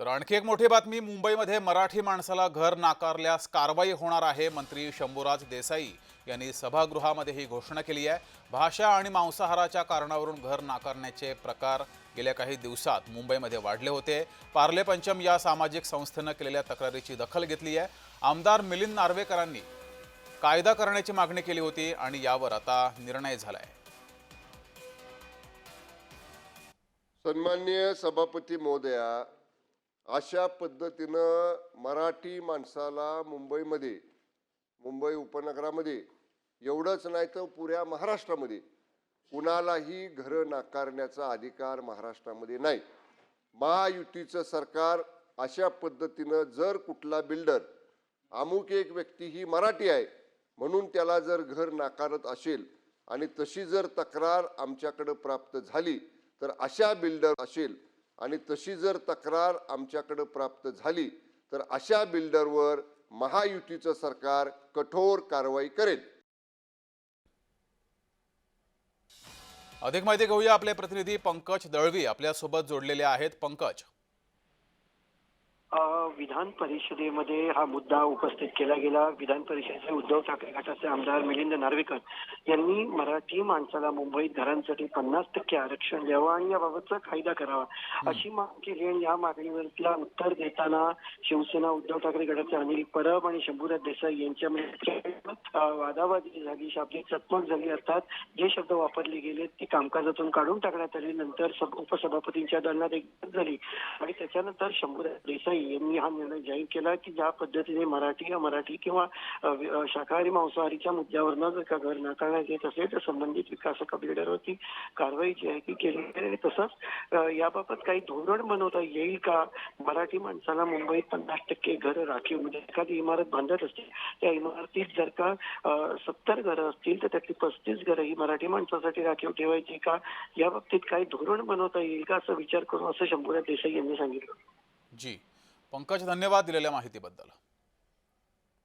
तर आणखी एक मोठी बातमी मुंबईमध्ये मराठी माणसाला घर नाकारल्यास कारवाई होणार आहे मंत्री शंभूराज देसाई यांनी सभागृहामध्ये ही घोषणा केली आहे. भाषा आणि मांसाहाराच्या कारणावरून घर नाकारण्याचे प्रकार गेल्या काही दिवसात मुंबईमध्ये वाढले होते. पार्ले पंचम या सामाजिक संस्थेनं केलेल्या तक्रारीची दखल घेतली आहे. आमदार मिलिंद नार्वेकरांनी कायदा करण्याची मागणी केली होती आणि यावर आता निर्णय झाला आहे सन्माननीय सभापती महोदया अशा पद्धतीनं मराठी माणसाला मुंबईमध्ये मुंबई उपनगरामध्ये एवढंच नाही तर पुऱ्या महाराष्ट्रामध्ये कुणालाही घरं नाकारण्याचा अधिकार महाराष्ट्रामध्ये नाही. महायुतीचं सरकार अशा पद्धतीनं जर कुठला बिल्डर अमुक एक व्यक्ती ही मराठी आहे म्हणून त्याला जर घर नाकारत असेल आणि तशी जर तक्रार आमच्याकडं प्राप्त झाली तर अशा बिल्डर असेल आणि तशी जर तक्रार आमच्याकडं प्राप्त झाली तर अशा बिल्डरवर महायुतीचं सरकार कठोर कारवाई करेल. अधिक माहिती घेऊया आपले प्रतिनिधी पंकज दळवी आपल्यासोबत जोडलेले आहेत पंकज. विधान परिषदेमध्ये हा मुद्दा उपस्थित केला गेला. विधान परिषदेचे उद्धव ठाकरे गटाचे आमदार मिलिंद नार्वेकर यांनी मराठी माणसाला मुंबईत घरांसाठी पन्नास टक्के आरक्षण द्यावं आणि याबाबतचा कायदा करावा. अशी मागणी केली आणि या मागणीवरला उत्तर देताना शिवसेना उद्धव ठाकरे गटाचे अनिल परब आणि शंभूराज देसाई यांच्यामध्ये वादावादी झाली शाब्दिक चकमक झाली. अर्थात जे शब्द वापरले गेले ते कामकाजातून काढून टाकण्यात आले. नंतर उपसभापतींच्या दलनात एक झाली. आणि त्याच्यानंतर शंभूराज देसाई यांनी हा निर्णय जाहीर केला की ज्या पद्धतीने मराठी मराठी किंवा शाकाहारी मांसाहारीच्या मुद्द्यावरनं जर का घर नाकारण्यात येत असेल तर संबंधित विकासक बिल्डरवरती कारवाई जी आहे ती केली जाईल. आणि तसंच याबाबत काही धोरण बनवता येईल का? मराठी माणसाला मुंबईत पन्नास टक्के घर राखीव म्हणजे एखादी इमारत बांधत असते त्या इमारतीत जर का सत्तर घरं असतील तर त्यातली पस्तीस घरं ही मराठी माणसासाठी राखीव ठेवायची का? या बाबतीत काही धोरण बनवता येईल का? असं विचार करून असं शंभूराज देसाई यांनी सांगितलं. जी. पंकज धन्यवाद दिलेल्या माहितीबद्दल.